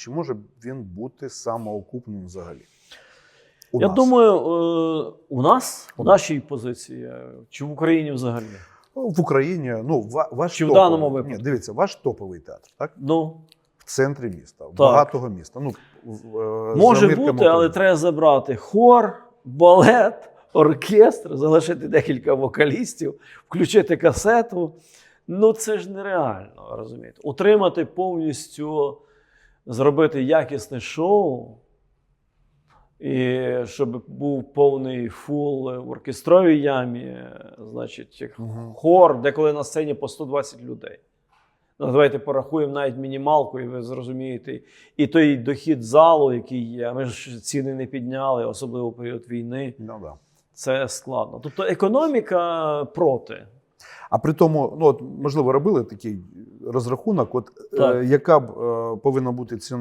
Чи може він бути самоокупним взагалі? У Я нас. думаю, е, у нас, У нашій позиції, е, чи в Україні взагалі. в Україні, ну, ва- ваш Чи в даному випадку? Ні, дивіться, ваш топовий театр, так? Ну, В центрі міста, в багатого міста. Ну, е, може бути, але треба забрати хор, балет, оркестр, залишити декілька вокалістів, включити касету. Ну, це ж нереально, розумієте. Утримати повністю, зробити якісне шоу. І щоб був повний фул в оркестровій ямі, значить, як Мгм. хор, деколи на сцені по 120 людей. Ну, давайте порахуємо навіть мінімалку, і ви зрозумієте. І той дохід залу, який є, ми ж ціни не підняли, особливо в період війни. Ну, да. Це складно. Тобто економіка проти. А при тому, ну от можливо, робили такий розрахунок, от Так. е, яка б е, повинна бути ціна